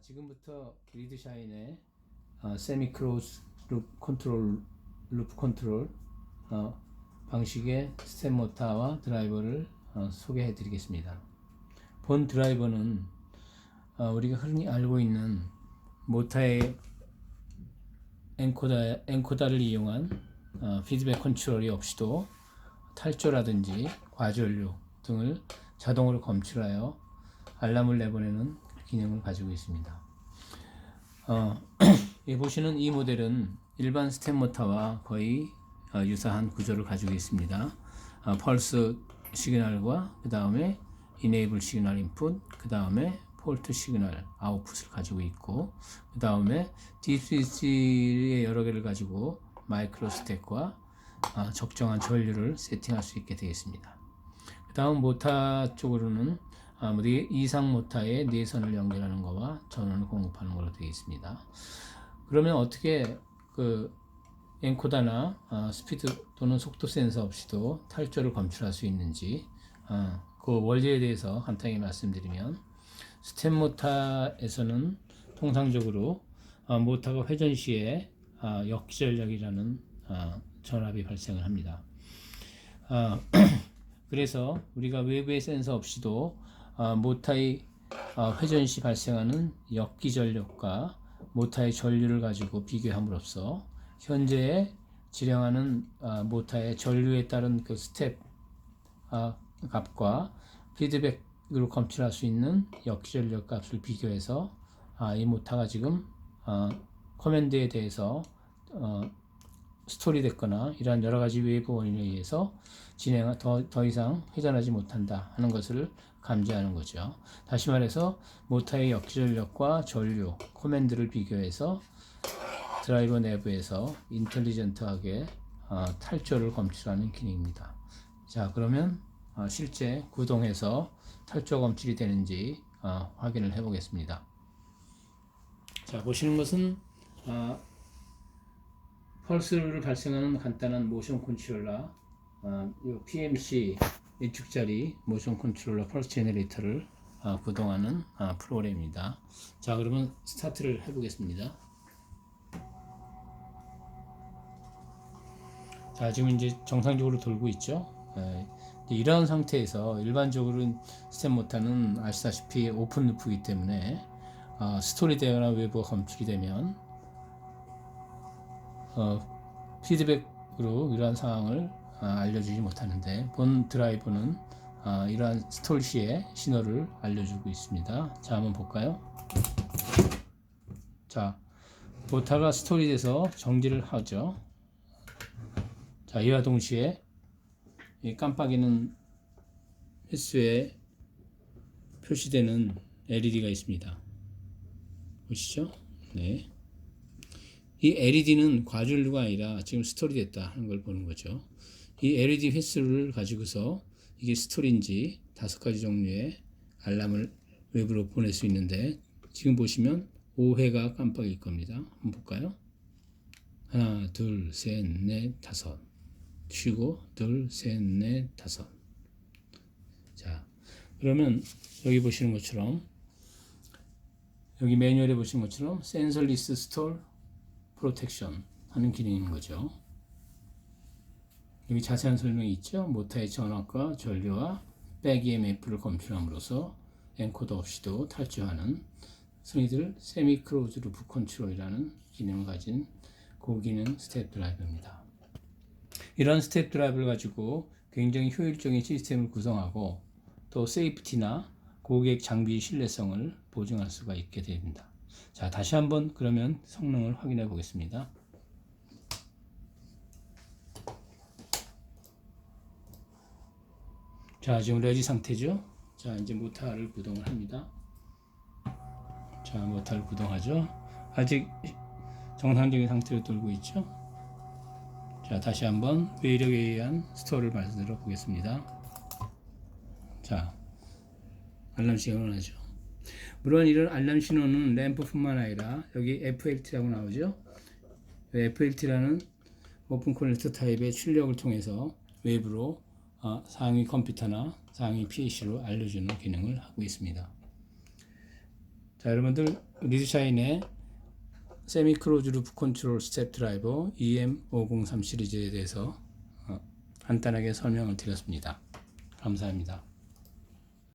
지금부터 리드샤인의 어, 세미 크로스 룹 컨트롤 루프 컨트롤 어, 방식의 스텝 모터와 드라이버를 어, 소개해 드리겠습니다. 본 드라이버는 어, 우리가 흔히 알고 있는 모터의 엔코다, 엔코다를 이용한 어, 피드백 컨트롤이 없이도 탈조라든지 과전류 등을 자동으로 검출하여 알람을 내보내는 기능을 가지고 있습니다. 어, 이 보시는 이 모델은 일반 스텝 모터와 거의 어, 유사한 구조를 가지고 있습니다. 어, 펄스 시그널과 그 다음에 이네이블 시그널 인풋, 그 다음에 폴트 시그널 아웃풋을 가지고 있고, 그 다음에 딥스위치의 여러 개를 가지고 마이크로 스택과 어, 적정한 전류를 세팅할 수 있게 되겠습니다. 그 다음 모타 쪽으로는 아, 뭐 네- 이상 모타의 내선을 연결하는 것과 전원을 공급하는 걸로 되어 있습니다. 그러면 어떻게 그 엔코다나 아, 스피드 또는 속도 센서 없이도 탈조를 검출할 수 있는지 아, 그 원리에 대해서 간단히 말씀드리면 스텝 모타에서는 통상적으로 아, 모타가 회전 시에 아, 역전력이라는 아, 전압이 발생을 합니다. 아, 그래서 우리가 외부의 센서 없이도 아, 모타의 아, 회전 시 발생하는 역기 전력과 모타의 전류를 가지고 비교함으로써 현재 지령하는 아, 모타의 전류에 따른 그 스텝 아, 값과 피드백으로 검출할 수 있는 역기 전력 값을 비교해서 아, 이 모타가 지금 아, 커맨드에 대해서 어, 스토리 됐거나 이러한 여러 가지 외부 원인에 의해서 진행 더, 더 이상 회전하지 못한다 하는 것을 감지하는 거죠. 다시 말해서 모터의 역전력과 전류, 코맨드를 비교해서 드라이버 내부에서 인텔리전트하게 어, 탈조를 검출하는 기능입니다. 자 그러면 어, 실제 구동해서 탈조 검출이 되는지 어, 확인을 해 보겠습니다. 자 보시는 것은 어, 펄스를 발생하는 간단한 모션 컨트롤러 어, 요 PMC 1축짜리 모션 컨트롤러 펄스 제너레이터를 어, 구동하는 어, 프로그램입니다. 자 그러면 스타트를 해보겠습니다. 자 지금 이제 정상적으로 돌고 있죠. 예, 이제 이러한 상태에서 일반적으로 스텝 모터는 아시다시피 오픈 루프이기 때문에 어, 스토리 되거나 외부가 검출이 되면 어, 피드백으로 이러한 상황을 아, 알려주지 못하는데 본 드라이버는 아, 이러한 스톨 시에 신호를 알려주고 있습니다. 자 한번 볼까요? 자 모타가 스톨이 돼서 정지를 하죠. 자 이와 동시에 이 깜빡이는 횟수에 표시되는 LED가 있습니다. 보시죠? 네. 이 LED는 과전류가 아니라 지금 스토리 됐다 하는 걸 보는 거죠. 이 LED 횟수를 가지고서 이게 스토리인지 다섯 가지 종류의 알람을 외부로 보낼 수 있는데 지금 보시면 5회가 깜빡일 겁니다. 한번 볼까요? 하나, 둘, 셋, 넷, 다섯. 쉬고 둘, 셋, 넷, 다섯. 자, 그러면 여기 보시는 것처럼 여기 매뉴얼에 보시는 것처럼 센서 리스 스톨 프로텍션 하는 기능인 거죠. 여기 자세한 설명이 있죠. 모터의 전압과 전류와 백 EMF를 검출함으로써 엔코더 없이도 탈주하는 흔히들 세미 크로즈 루프 컨트롤이라는 기능을 가진 고기능 스텝 드라이브입니다. 이런 스텝 드라이브를 가지고 굉장히 효율적인 시스템을 구성하고 또 세이프티나 고객 장비 신뢰성을 보증할 수가 있게 됩니다. 자, 다시 한번 그러면 성능을 확인해 보겠습니다. 자, 지금 레지 상태죠? 자, 이제 모터를 구동을 합니다. 자, 모터를 구동하죠? 아직 정상적인 상태로 돌고 있죠? 자, 다시 한번 외력에 의한 스토어를 만들어 보겠습니다. 자, 알람 신호를 하죠. 물론 이런 알람 신호는 램프뿐만 아니라 여기 FLT라고 나오죠. FLT라는 오픈 커넥터 타입의 출력을 통해서 외부로 어, 상위 컴퓨터나 상위 PC로 알려주는 기능을 하고 있습니다. 자, 여러분들 리드샤인의 세미 크로즈 루프 컨트롤 스텝 드라이버 EM503 시리즈에 대해서 어, 간단하게 설명을 드렸습니다. 감사합니다.